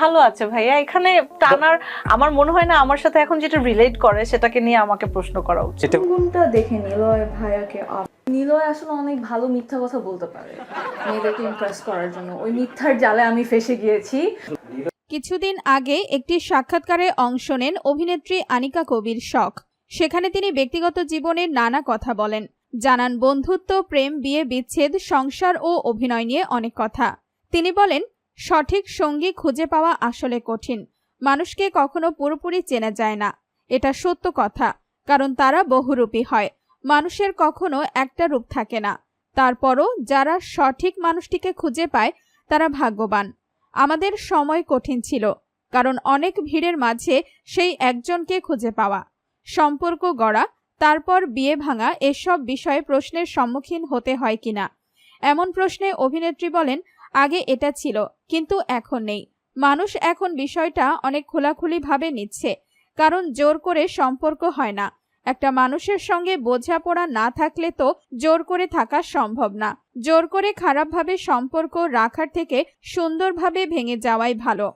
ভালো আছে ভাইয়া। এখানে টানার আমার মনে হয় না আমার সাথে এখন যেটা রিলেট করে সেটাকে নিয়ে আমাকে প্রশ্ন করা উচিত। গুণটা দেখে নিলয় ভাইয়াকে নিলয় আসলে অনেক ভালো মিথ্যা কথা বলতে পারে। মেয়েদেরকে ইমপ্রেস করার জন্য। ওই মিথ্যার জালে আমি ফেসে গিয়েছি। কিছুদিন আগে একটি সাক্ষাৎকারে অংশ নেন অভিনেত্রী আনিকা কবির শখ। সেখানে তিনি ব্যক্তিগত জীবনের নানা কথা বলেন। জানান বন্ধুত্ব প্রেম বিয়ে বিচ্ছেদ সংসার ও অভিনয় নিয়ে অনেক কথা। তিনি বলেন সঠিক সঙ্গী খুঁজে পাওয়া আসলে কঠিন। মানুষকে কখনো পুরোপুরি চেনা যায় না। এটা সত্য কথা, কারণ তারা বহুরূপী হয়। মানুষের কখনো একটা রূপ থাকে না। তারপরও যারা সঠিক মানুষটিকে খুঁজে পায়, তারা ভাগ্যবান। আমাদের সময় কঠিন ছিল, কারণ অনেক ভিড়ের মাঝে সেই একজনকে খুঁজে পাওয়া। সম্পর্ক গড়া, তারপর বিয়ে ভাঙা এসব বিষয়ে প্রশ্নের সম্মুখীন হতে হয় কিনা? এমন প্রশ্নে অভিনেত্রী বলেন আগে এটা ছিল, কিন্তু এখন নেই। মানুষ এখন বিষয়টা অনেক খোলাখুলিভাবে নিচ্ছে, কারণ জোর করে সম্পর্ক হয় না। একটা মানুষের সঙ্গে বোঝাপড়া না থাকলে তো জোর করে থাকা সম্ভব না। জোর করে খারাপভাবে সম্পর্ক রাখার থেকে সুন্দরভাবে ভেঙে যাওয়াই ভালো।